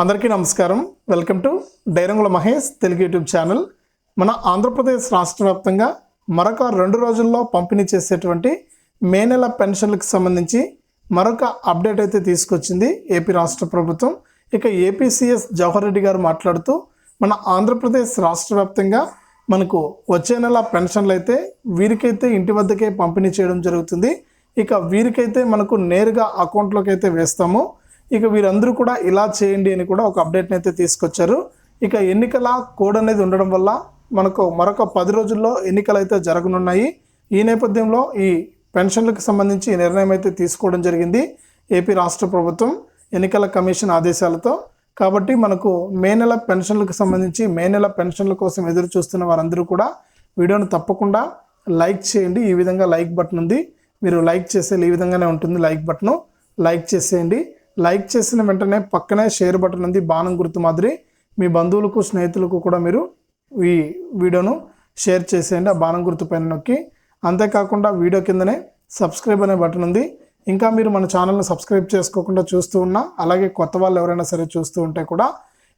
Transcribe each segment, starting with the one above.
అందరికీ నమస్కారం. Welcome to Dairangula Mahesh Telugu YouTube channel. మన ఆంధ్రప్రదేశ్ రాష్ట్ర వ్యాప్తంగా మరొక రెండు రోజుల్లో పంపిణీ చేసేటువంటి మే నెల పెన్షన్లకు సంబంధించి మరొక అప్డేట్ అయితే తీసుకొచ్చింది ఏపీ రాష్ట్ర ప్రభుత్వం. ఇక ఏపీసీఎస్ జవహర్ రెడ్డి గారు మాట్లాడుతూ మన ఆంధ్రప్రదేశ్ రాష్ట్ర వ్యాప్తంగా మనకు వచ్చే నెల పెన్షన్లు అయితే వీరికైతే ఇంటి వద్దకే పంపిణీ చేయడం జరుగుతుంది. ఇక వీరికైతే మనకు నేరుగా అకౌంట్లోకి అయితే వేస్తాము. ఇక వీరందరూ కూడా ఇలా చేయండి అని కూడా ఒక అప్డేట్ని అయితే తీసుకొచ్చారు. ఇక ఎన్నికల కోడ్ అనేది ఉండడం వల్ల మనకు మరొక పది రోజుల్లో ఎన్నికలు అయితే జరగనున్నాయి. ఈ నేపథ్యంలో ఈ పెన్షన్లకు సంబంధించి ఈ నిర్ణయం అయితే తీసుకోవడం జరిగింది. ఏపీ రాష్ట్ర ప్రభుత్వం ఎన్నికల కమిషన్ ఆదేశాలతో. కాబట్టి మనకు మే నెల పెన్షన్లకు సంబంధించి మే నెల పెన్షన్ల కోసం ఎదురు చూస్తున్న వారందరూ కూడా వీడియోను తప్పకుండా లైక్ చేయండి. ఈ విధంగా లైక్ బటన్ ఉంది. మీరు లైక్ చేసే ఈ విధంగానే ఉంటుంది. లైక్ బటను లైక్ చేసేయండి. లైక్ చేసిన వెంటనే పక్కనే షేర్ బటన్ ఉంది బాణం గుర్తు మాదిరి. మీ బంధువులకు స్నేహితులకు కూడా మీరు ఈ వీడియోను షేర్ చేసేయండి ఆ బాణం గుర్తు పైన నొక్కి. అంతేకాకుండా వీడియో కిందనే సబ్స్క్రైబ్ అనే బటన్ ఉంది. ఇంకా మీరు మన ఛానల్ని సబ్స్క్రైబ్ చేసుకోకుండా చూస్తూ ఉన్నా అలాగే కొత్త వాళ్ళు ఎవరైనా సరే చూస్తూ ఉంటే కూడా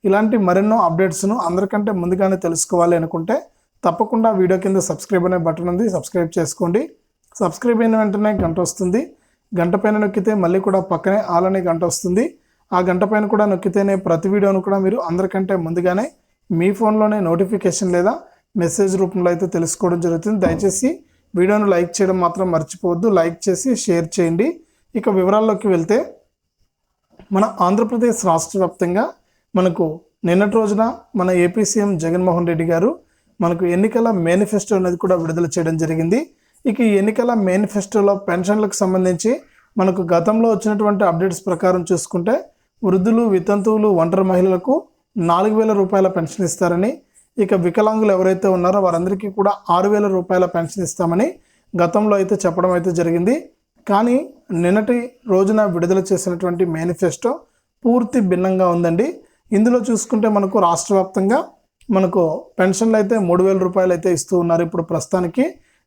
ఇలాంటి మరెన్నో అప్డేట్స్ను అందరికంటే ముందుగానే తెలుసుకోవాలి అనుకుంటే తప్పకుండా వీడియో కింద సబ్స్క్రైబ్ అనే బటన్ ఉంది సబ్స్క్రైబ్ చేసుకోండి. సబ్స్క్రైబ్ అయిన వెంటనే గంట వస్తుంది. గంట పైన నొక్కితే మళ్ళీ కూడా పక్కనే ఆల్ అనే గంట వస్తుంది. ఆ గంట పైన కూడా నొక్కితేనే ప్రతి వీడియోను కూడా మీరు అందరికంటే ముందుగానే మీ ఫోన్లోనే నోటిఫికేషన్ లేదా మెసేజ్ రూపంలో అయితే తెలుసుకోవడం జరుగుతుంది. దయచేసి వీడియోను లైక్ చేయడం మాత్రం మర్చిపోవద్దు. లైక్ చేసి షేర్ చేయండి. ఇక వివరాల్లోకి వెళ్తే మన ఆంధ్రప్రదేశ్ రాష్ట్ర వ్యాప్తంగా మనకు నిన్నటి రోజున మన ఏపీ సీఎం జగన్మోహన్ రెడ్డి గారు మనకు ఎన్నికల మేనిఫెస్టో అనేది కూడా విడుదల చేయడం జరిగింది. ఇక ఈ ఎన్నికల మేనిఫెస్టోలో పెన్షన్లకు సంబంధించి మనకు గతంలో వచ్చినటువంటి అప్డేట్స్ ప్రకారం చూసుకుంటే వృద్ధులు వితంతువులు ఒంటరి మహిళలకు నాలుగు వేల రూపాయల పెన్షన్ ఇస్తారని ఇక వికలాంగులు ఎవరైతే ఉన్నారో వారందరికీ కూడా ఆరు వేల రూపాయల పెన్షన్ ఇస్తామని గతంలో అయితే చెప్పడం అయితే జరిగింది. కానీ నిన్నటి రోజున విడుదల చేసినటువంటి మేనిఫెస్టో పూర్తి భిన్నంగా ఉందండి. ఇందులో చూసుకుంటే మనకు రాష్ట్ర వ్యాప్తంగా మనకు పెన్షన్లు అయితే మూడు వేల రూపాయలు అయితే ఇస్తూ ఉన్నారు ఇప్పుడు ప్రస్తుతానికి.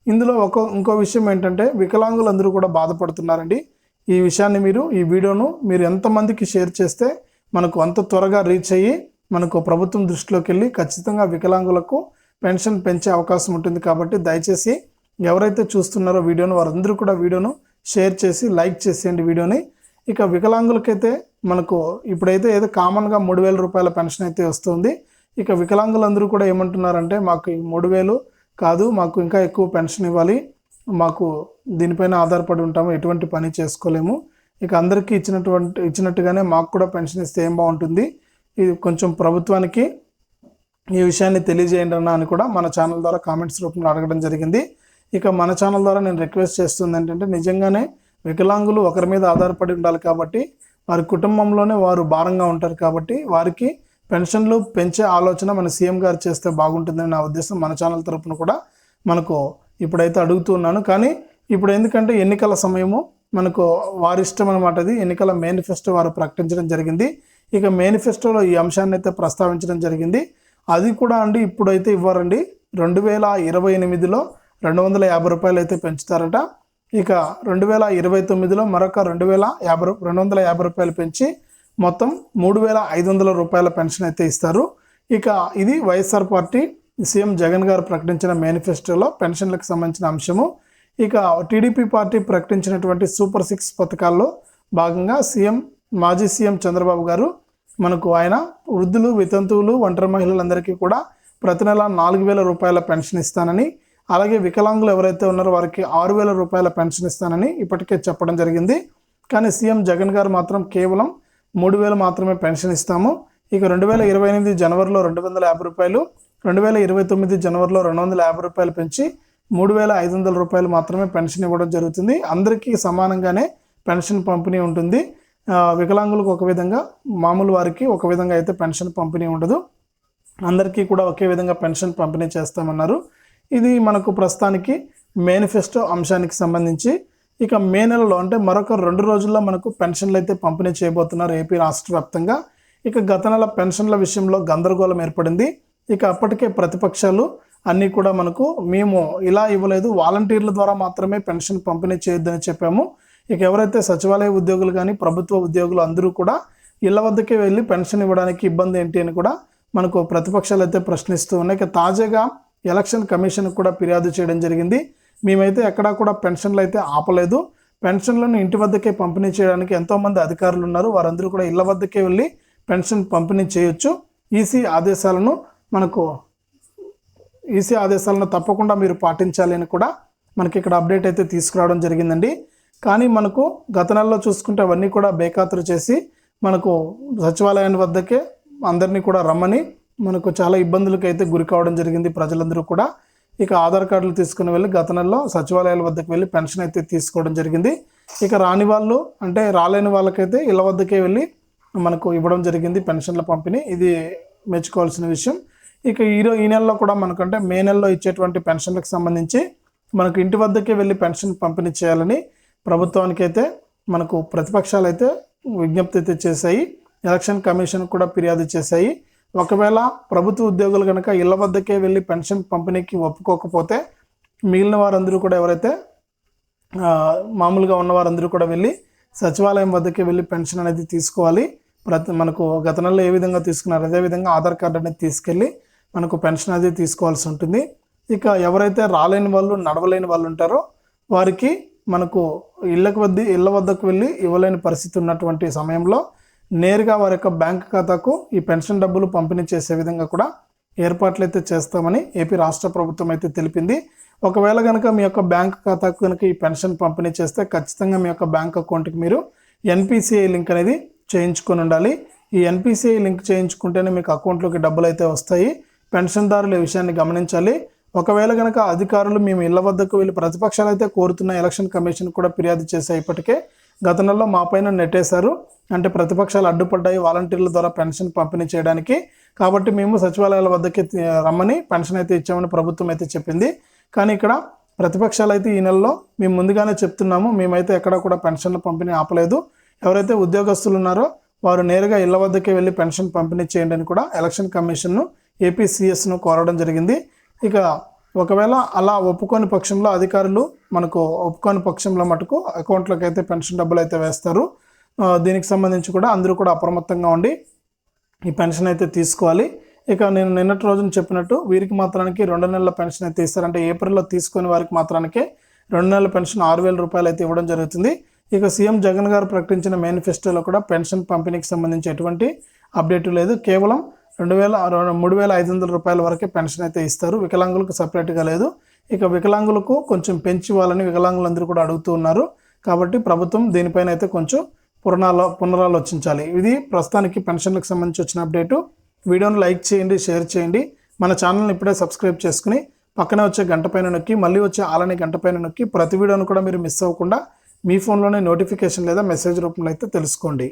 ఇందులో ఒక ఇంకో విషయం ఏంటంటే వికలాంగులందరూ కూడా బాధపడుతున్నారండి. ఈ విషయాన్ని మీరు ఈ వీడియోను మీరు ఎంతమందికి షేర్ చేస్తే మనకు అంత త్వరగా రీచ్ అయ్యి మనకు ప్రభుత్వం దృష్టిలోకి వెళ్ళి ఖచ్చితంగా వికలాంగులకు పెన్షన్ పెంచే అవకాశం ఉంటుంది కాబట్టి దయచేసి ఎవరైతే చూస్తున్నారో వీడియోను వారందరూ కూడా వీడియోను షేర్ చేసి లైక్ చేసేయండి వీడియోని. ఇక వికలాంగులకైతే మనకు ఇప్పుడైతే ఏదో కామన్గా మూడు వేల రూపాయల పెన్షన్ అయితే వస్తుంది. ఇక వికలాంగులందరూ కూడా ఏమంటున్నారంటే మాకు మూడు వేలు కాదు మాకు ఇంకా ఎక్కువ పెన్షన్ ఇవ్వాలి. మాకు దీనిపైన ఆధారపడి ఉంటాము ఎటువంటి పని చేసుకోలేము. ఇక అందరికీ ఇచ్చినటువంటి ఇచ్చినట్టుగానే మాకు కూడా పెన్షన్ ఇస్తే ఏం బాగుంటుంది? ఇది కొంచెం ప్రభుత్వానికి ఈ విషయాన్ని తెలియజేయండి అన్న అని కూడా మన ఛానల్ ద్వారా కామెంట్స్ రూపంలో అడగడం జరిగింది. ఇక మన ఛానల్ ద్వారా నేను రిక్వెస్ట్ చేస్తుంది ఏంటంటే నిజంగానే వికలాంగులు ఒకరి మీద ఆధారపడి ఉండాలి కాబట్టి వారి కుటుంబంలోనే వారు భారంగా ఉంటారు కాబట్టి వారికి పెన్షన్లు పెంచే ఆలోచన మన సీఎం గారు చేస్తే బాగుంటుందని నా ఉద్దేశం మన ఛానల్ తరపున కూడా మనకు ఇప్పుడైతే అడుగుతున్నాను కానీ ఇప్పుడు ఎందుకంటే ఎన్నికల సమయము మనకు వారి ఇష్టం అనమాట అది. ఎన్నికల మేనిఫెస్టో వారు ప్రకటించడం జరిగింది. ఇక మేనిఫెస్టోలో ఈ అంశాన్ని అయితే ప్రస్తావించడం జరిగింది. అది కూడా అండి ఇప్పుడైతే ఇవ్వరండి. రెండు వేల ఇరవై ఎనిమిదిలో రెండు వందల యాభై రూపాయలు అయితే పెంచుతారట. ఇక రెండు వేల ఇరవై తొమ్మిదిలో మరొక రెండు వేల యాభై రూ- రెండు వందల యాభై రూపాయలు పెంచి మొత్తం మూడు వేల ఐదు వందల రూపాయల పెన్షన్ అయితే ఇస్తారు. ఇక ఇది వైఎస్ఆర్ పార్టీ సీఎం జగన్ గారు ప్రకటించిన మేనిఫెస్టోలో పెన్షన్లకు సంబంధించిన అంశము. ఇక టీడీపీ పార్టీ ప్రకటించినటువంటి సూపర్ సిక్స్ పథకాల్లో భాగంగా సీఎం మాజీ సీఎం చంద్రబాబు గారు మనకు ఆయన వృద్ధులు వితంతువులు ఒంటరి మహిళలందరికీ కూడా ప్రతి నెల నాలుగు వేల రూపాయల పెన్షన్ ఇస్తానని అలాగే వికలాంగులు ఎవరైతే ఉన్నారో వారికి ఆరు వేల రూపాయల పెన్షన్ ఇస్తానని ఇప్పటికే చెప్పడం జరిగింది. కానీ సీఎం జగన్ గారు మాత్రం కేవలం మూడు వేలు మాత్రమే పెన్షన్ ఇస్తాము. ఇక రెండు వేల ఇరవై ఎనిమిది జనవరిలో రెండు వందల యాభై రూపాయలు రెండు వేల ఇరవై తొమ్మిది జనవరిలో రెండు వందల యాభై రూపాయలు పెంచి మూడు వేల ఐదు వందల రూపాయలు మాత్రమే పెన్షన్ ఇవ్వడం జరుగుతుంది. అందరికీ సమానంగానే పెన్షన్ పంపిణీ ఉంటుంది. వికలాంగులకు ఒక విధంగా మామూలు వారికి ఒక విధంగా అయితే పెన్షన్ పంపిణీ ఉండదు. అందరికీ కూడా ఒకే విధంగా పెన్షన్ పంపిణీ చేస్తామన్నారు. ఇది మనకు ప్రస్తుతానికి మేనిఫెస్టో అంశానికి సంబంధించి ఇక మే నెలలో అంటే మరొక రెండు రోజుల్లో మనకు పెన్షన్లు అయితే పంపిణీ చేయబోతున్నారు ఏపీ రాష్ట్ర వ్యాప్తంగా. ఇక గత నెల పెన్షన్ల విషయంలో గందరగోళం ఏర్పడింది. ఇక అప్పటికే ప్రతిపక్షాలు అన్నీ కూడా మనకు మేము ఇలా ఇవ్వలేదు వాలంటీర్ల ద్వారా మాత్రమే పెన్షన్ పంపిణీ చేయొద్దని చెప్పాము. ఇక ఎవరైతే సచివాలయ ఉద్యోగులు కానీ ప్రభుత్వ ఉద్యోగులు అందరూ కూడా ఇళ్ళ వద్దకే వెళ్ళి పెన్షన్ ఇవ్వడానికి ఇబ్బంది ఏంటి అని కూడా మనకు ప్రతిపక్షాలు అయితే ప్రశ్నిస్తూ ఉన్నాయి. ఇక తాజాగా ఎలక్షన్ కమిషన్ కూడా ఫిర్యాదు చేయడం జరిగింది. మేమైతే ఎక్కడా కూడా పెన్షన్లు అయితే ఆపలేదు. పెన్షన్లను ఇంటి వద్దకే పంపిణీ చేయడానికి ఎంతోమంది అధికారులు ఉన్నారు వారందరూ కూడా ఇళ్ళ వద్దకే వెళ్ళి పెన్షన్ పంపిణీ చేయొచ్చు. ఈసీ ఆదేశాలను మనకు ఈసీ ఆదేశాలను తప్పకుండా మీరు పాటించాలి అని కూడా మనకి ఇక్కడ అప్డేట్ అయితే తీసుకురావడం జరిగిందండి. కానీ మనకు గత నెలలో చూసుకుంటే అవన్నీ కూడా బేఖాతరు చేసి మనకు సచివాలయాన్ని వద్దకే అందరినీ కూడా రమ్మని మనకు చాలా ఇబ్బందులకు అయితే గురి కావడం జరిగింది ప్రజలందరూ కూడా. ఇక ఆధార్ కార్డులు తీసుకుని వెళ్ళి గత నెలలో సచివాలయాల వద్దకు వెళ్ళి పెన్షన్ అయితే తీసుకోవడం జరిగింది. ఇక రాని వాళ్ళు అంటే రాలేని వాళ్ళకైతే ఇళ్ళ వద్దకే వెళ్ళి మనకు ఇవ్వడం జరిగింది పెన్షన్ల పంపిణీ. ఇది మెచ్చుకోవాల్సిన విషయం. ఇక ఈరో ఈ నెలలో కూడా మనకంటే మే నెలలో ఇచ్చేటువంటి పెన్షన్లకు సంబంధించి మనకు ఇంటి వద్దకే వెళ్ళి పెన్షన్ పంపిణీ చేయాలని ప్రభుత్వానికి అయితే మనకు ప్రతిపక్షాలు అయితే విజ్ఞప్తి అయితే చేశాయి. ఎలక్షన్ కమిషన్ కూడా ఫిర్యాదు చేశాయి. ఒకవేళ ప్రభుత్వ ఉద్యోగులు కనుక ఇళ్ళ వద్దకే వెళ్ళి పెన్షన్ పంపిణీకి ఒప్పుకోకపోతే మిగిలిన వారందరూ కూడా ఎవరైతే మామూలుగా ఉన్న వారందరూ కూడా వెళ్ళి సచివాలయం వద్దకే వెళ్ళి పెన్షన్ అనేది తీసుకోవాలి. ప్రతి మనకు గత నెలలో ఏ విధంగా తీసుకున్నారు అదే విధంగా ఆధార్ కార్డు అనేది తీసుకెళ్ళి మనకు పెన్షన్ అనేది తీసుకోవాల్సి ఉంటుంది. ఇక ఎవరైతే రాలేని వాళ్ళు నడవలేని వాళ్ళు ఉంటారో వారికి మనకు ఇళ్ళకు వద్ద ఇళ్ళ వద్దకు వెళ్ళి ఇవ్వలేని పరిస్థితి ఉన్నటువంటి సమయంలో నేరుగా వారి యొక్క బ్యాంక్ ఖాతాకు ఈ పెన్షన్ డబ్బులు పంపిణీ చేసే విధంగా కూడా ఏర్పాట్లు అయితే చేస్తామని ఏపీ రాష్ట్ర ప్రభుత్వం అయితే తెలిపింది. ఒకవేళ కనుక మీ యొక్క బ్యాంక్ ఖాతాకు కనుక ఈ పెన్షన్ పంపిణీ చేస్తే ఖచ్చితంగా మీ యొక్క బ్యాంక్ అకౌంట్కి మీరు ఎన్పిసిఐ లింక్ అనేది చేయించుకొని ఉండాలి. ఈ ఎన్పిసిఐ లింక్ చేయించుకుంటేనే మీకు అకౌంట్లోకి డబ్బులు అయితే వస్తాయి. పెన్షన్దారులు ఈ విషయాన్ని గమనించాలి. ఒకవేళ కనుక అధికారులు మేము ఇళ్ళ వద్దకు వెళ్ళి ప్రతిపక్షాలు అయితే కోరుతున్న ఎలక్షన్ కమిషన్ కూడా ఫిర్యాదు చేశాయి ఇప్పటికే. గత నెలలో మా పైన నెట్టేశారు. అంటే ప్రతిపక్షాలు అడ్డుపడ్డాయి. వాలంటీర్ల ద్వారా పెన్షన్ పంపిణీ చేయడానికి. కాబట్టి మేము సచివాలయాల వద్దకి రమ్మని పెన్షన్ అయితే ఇచ్చామని ప్రభుత్వం అయితే చెప్పింది. కానీ ఇక్కడ ప్రతిపక్షాలు అయితే ఈ నెలలో మేము ముందుగానే చెప్తున్నాము. మేమైతే ఎక్కడ కూడా పెన్షన్ల పంపిణీ ఆపలేదు. ఎవరైతే ఉద్యోగస్తులు ఉన్నారో వారు నేరుగా ఇళ్ళ వద్దకే వెళ్ళి పెన్షన్ పంపిణీ చేయండి అని కూడా ఎలక్షన్ కమిషన్ను ఏపీసీఎస్ను కోరడం జరిగింది. ఇక ఒకవేళ అలా ఒప్పుకోని పక్షంలో అధికారులు మనకు ఒప్పుకోని పక్షంలో మటుకు అకౌంట్లోకి అయితే పెన్షన్ డబ్బులు అయితే వేస్తారు దీనికి సంబంధించి కూడా అందరూ కూడా అప్రమత్తంగా ఉండి ఈ పెన్షన్ అయితే తీసుకోవాలి. ఇక నేను నిన్నటి రోజున చెప్పినట్టు వీరికి మాత్రానికి రెండు నెలల పెన్షన్ అయితే ఇస్తారంటే ఏప్రిల్లో తీసుకునే వారికి మాత్రానికి రెండు నెలల పెన్షన్ ఆరు వేల రూపాయలు అయితే ఇవ్వడం జరుగుతుంది. ఇక సీఎం జగన్ గారు ప్రకటించిన మేనిఫెస్టోలో కూడా పెన్షన్ పంపిణీకి సంబంధించి ఎటువంటి అప్డేట్ లేదు. కేవలం రెండు వేల మూడు వేల ఐదు వందల రూపాయల వరకే పెన్షన్ అయితే ఇస్తారు. వికలాంగులకు సపరేట్గా లేదు. ఇక వికలాంగులకు కొంచెం పెంచి ఇవ్వాలని వికలాంగులందరూ కూడా అడుగుతూ ఉన్నారు. కాబట్టి ప్రభుత్వం దీనిపైన అయితే కొంచెం పునరాలో పునరాలోచించాలి. ఇది ప్రస్తుతానికి పెన్షన్లకు సంబంధించి వచ్చిన అప్డేటు. వీడియోను లైక్ చేయండి షేర్ చేయండి. మన ఛానల్ని ఇప్పుడే సబ్స్క్రైబ్ చేసుకుని పక్కనే వచ్చే గంట పైన నొక్కి మళ్ళీ వచ్చే ఆలని గంట పైన నొక్కి ప్రతి వీడియోను కూడా మీరు మిస్ అవ్వకుండా మీ ఫోన్లోనే నోటిఫికేషన్ లేదా మెసేజ్ రూపంలో అయితే తెలుసుకోండి.